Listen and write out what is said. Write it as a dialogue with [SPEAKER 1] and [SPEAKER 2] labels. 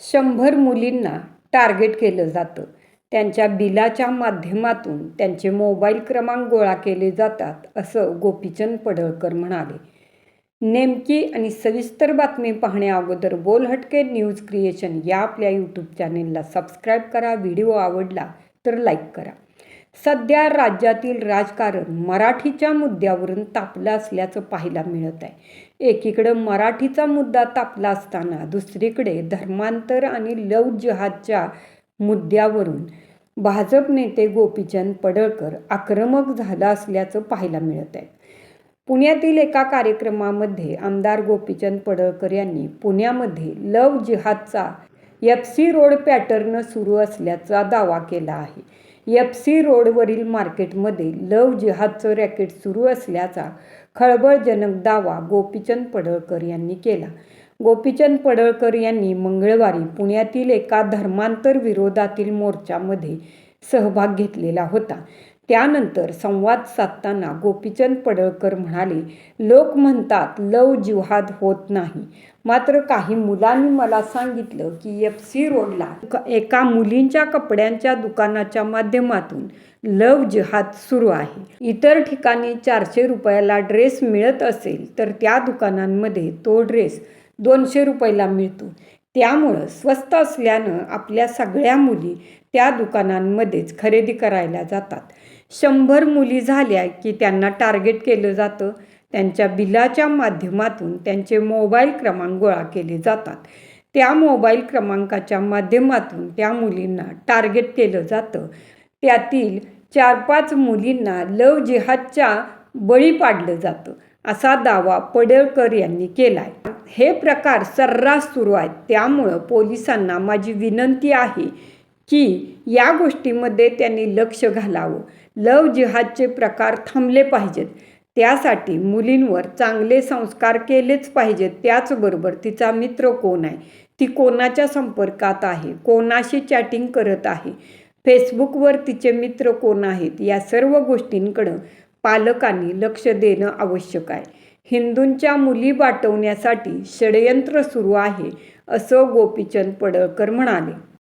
[SPEAKER 1] शंभर मुलींना टार्गेट केलं जातं. त्यांच्या बिलाच्या माध्यमातून त्यांचे मोबाईल क्रमांक गोळा केले जातात असं गोपीचंद पडळकर म्हणाले. नेमकी आणि सविस्तर बातमी पाहण्या अगोदर बोलहटके न्यूज क्रिएशन या आपल्या यूट्यूब चॅनेलला सबस्क्राईब करा. व्हिडिओ आवडला तर लाईक करा. सध्या राज्यातील राजकारण मराठीच्या मुद्द्यावरून तापलं असल्याचं पाहायला मिळत आहे. एकीकडं मराठीचा मुद्दा तापला असताना दुसरीकडे धर्मांतर आणि लव जिहादच्या मुद्द्यावरून भाजप नेते गोपीचंद पडळकर आक्रमक झाला असल्याचं पाहायला मिळत आहे. पुण्यातील एका कार्यक्रमामध्ये आमदार गोपीचंद पडळकर यांनी पुण्यामध्ये लव जिहादचा एफ सी रोड पॅटर्न सुरू असल्याचा दावा केला आहे. एफ सी रोडवरील मार्केटमध्ये लव जिहादचं रॅकेट सुरू असल्याचा खळबळजनक दावा गोपीचंद पडळकर यांनी केला. गोपीचंद पडळकर यांनी मंगळवारी पुण्यातील एका धर्मांतर विरोधातील मोर्चामध्ये सहभाग घेतलेला होता. त्यानंतर संवाद साधताना गोपीचंद पडळकर म्हणाले लोक म्हणतात लव जिव्हाद होत नाही. मात्र काही मुलांनी मला सांगितलं की एफ सी रोडला एका मुलींच्या कपड्यांच्या दुकानाच्या माध्यमातून लव जिहाद सुरू आहे. इतर ठिकाणी चारशे रुपयाला ड्रेस मिळत असेल तर त्या दुकानांमध्ये तो ड्रेस दोनशे रुपयाला मिळतो. त्यामुळं स्वस्त असल्यानं आपल्या सगळ्या मुली त्या दुकानांमध्येच खरेदी करायला जातात. शंभर मुली झाल्या की त्यांना टार्गेट केलं जातं. त्यांच्या बिलाच्या माध्यमातून त्यांचे मोबाईल क्रमांक गोळा केले जातात. त्या मोबाईल क्रमांकाच्या माध्यमातून त्या मुलींना टार्गेट केलं जातं. त्यातील चार पाच मुलींना लव जिहादच्या बळी पाडलं जातं. असा दावा पडळकर यांनी केला आहे हे प्रकार सर्रास सुरू आहेत. त्यामुळं पोलिसांना माझी विनंती आहे की या गोष्टीमध्ये त्यांनी लक्ष घालावं. लव जिहादचे प्रकार थांबले पाहिजेत. त्यासाठी मुलींवर चांगले संस्कार केलेच पाहिजेत. त्याचबरोबर तिचा मित्र कोण आहे? ती कोणाच्या संपर्कात आहे? कोणाशी चॅटिंग करत आहे? फेसबुकवर तिचे मित्र कोण आहेत? या सर्व गोष्टींकडं पालकांनी लक्ष देणं आवश्यक आहे. हिंदूंच्या मुली वाटवण्यासाठी षडयंत्र सुरू आहे असं गोपीचंद पडळकर म्हणाले.